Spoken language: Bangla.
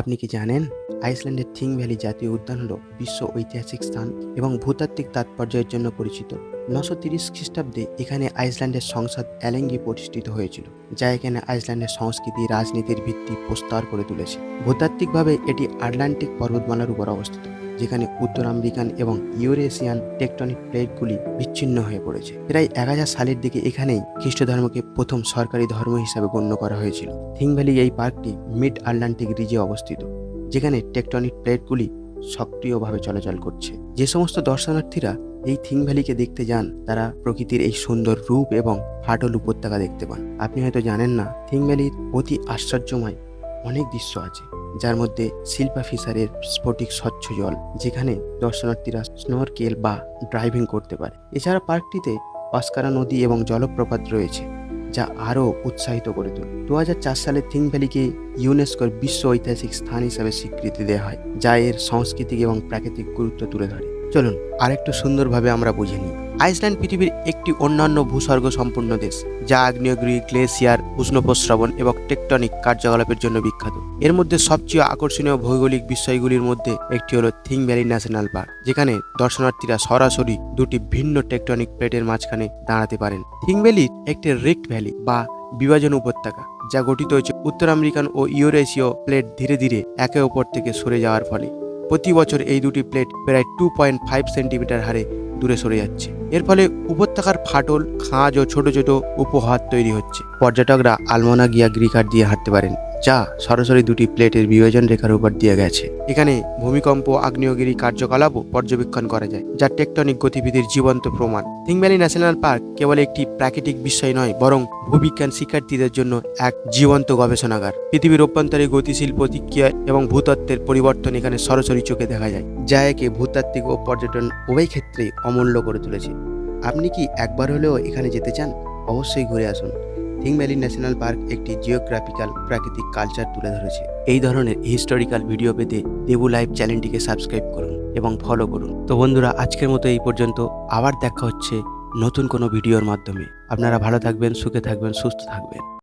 আপনি কি জানেন, আইসল্যান্ডের থিং ভ্যালি জাতীয় উদ্যান হল বিশ্ব ঐতিহাসিক স্থান এবং ভূতাত্ত্বিক তাৎপর্যের জন্য পরিচিত। নশো তিরিশ খ্রিস্টাব্দে এখানে আইসল্যান্ডের সংসদ অ্যালেঙ্গি প্রতিষ্ঠিত হয়েছিল, যা এখানে আইসল্যান্ডের সংস্কৃতি, রাজনীতির ভিত্তি প্রস্তর করে তুলেছে। ভূতাত্ত্বিকভাবে এটি আটলান্টিক পর্বতমালার উপর অবস্থিত। যেখানে উত্তর আমেরিকান এবং ইউরেশিয়ান টেকটনিক প্লেটগুলি বিচ্ছিন্ন হয়ে পড়েছে। প্রায় এক হাজার সালের দিকে এখানেই খ্রিস্ট ধর্মকে প্রথম সরকারি ধর্ম হিসাবে গণ্য করা হয়েছিল। থিং ভ্যালি এই পার্কটি মিড আটলান্টিক রিজে অবস্থিত, যেখানে টেকটনিক প্লেটগুলি সক্রিয়ভাবে চলাচল করছে। যে সমস্ত দর্শনার্থীরা এই থিং ভ্যালিকে দেখতে যান, তারা প্রকৃতির এই সুন্দর রূপ এবং ফাটল উপত্যকা দেখতে পান। আপনি হয়তো জানেন না, থিং ভ্যালির অতি আশ্চর্যময় অনেক দৃশ্য আছে, যার মধ্যে শিল্পা ফিশারের স্ফটিক স্বচ্ছ জল, যেখানে দর্শনার্থীরা স্নরকেল বা ড্রাইভিং করতে পারে। এছাড়া পার্কটিতে অস্কারা নদী এবং জলপ্রপাত রয়েছে, যা আরও উৎসাহিত করে তোলে। দু হাজার চার সালে থিং ভ্যালিকে ইউনেস্কোর বিশ্ব ঐতিহাসিক স্থান হিসাবে স্বীকৃতি দেওয়া হয়, যা এর সাংস্কৃতিক এবং প্রাকৃতিক গুরুত্ব তুলে ধরে। চলুন, আরেকটু সুন্দরভাবে আমরা বুঝে নিই। আইসল্যান্ড পৃথিবীর একটি অন্যান্য ভূস্বর্গ সম্পূর্ণ দেশ, যা আগ্নেয়গিরি গ্লেসিয়ার উষ্ণপ্রস্রবণ এবং টেকটনিক কার্যকলাপের জন্য বিখ্যাত। এর মধ্যে সবচেয়ে আকর্ষণীয় ভৌগোলিক বিষয়গুলির মধ্যে একটি হলো থিং ভ্যালি ন্যাশনাল পার্ক, যেখানে দর্শনার্থীরা সরাসরি দুটি ভিন্ন টেকটনিক প্লেটের মাঝখানে দাঁড়াতে পারেন। থিং ভ্যালি একটি রিক্ট ভ্যালি বা বিভাজন উপত্যকা, যা গঠিত হয়েছে উত্তর আমেরিকান ও ইউরেশীয় প্লেট ধীরে ধীরে একে অপর থেকে সরে যাওয়ার ফলে। প্রতি বছর এই দুটি প্লেট প্রায় টু পয়েন্ট ফাইভ সেন্টিমিটার হারে দূরে সরে যাচ্ছে। এর ফলে উপত্যকার ফাটল, খাঁজ ও ছোট ছোট উপহার তৈরি হচ্ছে। পর্যটকরা আলমোনা গিয়া গ্রিকার দিয়ে হাঁটতে পারেন। যা সরাসরি দুটি প্লেটের বিভাজন রেখার উপর দিয়ে গেছে। এখানে ভূমিকম্প, আগ্নেয়গিরি কার্যকলাপও পর্যবেক্ষণ করা যায়, যা টেকটনিক গতিবিধির জীবন্ত প্রমাণ। থিং ভ্যালি ন্যাশনাল পার্ক কেবল একটি প্রাকৃতিক বিষয় নয়, বরং ভূবিজ্ঞান শিক্ষার্থীদের জন্য এক জীবন্ত গবেষণাগার। পৃথিবীর অভ্যন্তরে গতিশীল প্রতিক্রিয়া এবং ভূতত্ত্বের পরিবর্তন এখানে সরাসরি চোখে দেখা যায়, যা একে ভূতাত্ত্বিক ও পর্যটন উভয় ক্ষেত্রেই অমূল্য করে তুলেছে। আপনি কি একবার হলেও এখানে যেতে চান? অবশ্যই ঘুরে আসুন। থিং ভ্যালি ন্যাশনাল পার্ক একটি জিওগ্রাফিক্যাল প্রাকৃতিক কালচার তুলে ধরেছে। এই ধরনের হিস্টোরিক্যাল ভিডিও পেতে দেবু লাইভ চ্যানেলটিকে সাবস্ক্রাইব করুন এবং ফলো করুন। তো বন্ধুরা, আজকের মতো এই পর্যন্ত। আবার দেখা হচ্ছে নতুন কোনো ভিডিওর মাধ্যমে। আপনারা ভালো থাকবেন, সুখে থাকবেন, সুস্থ থাকবেন।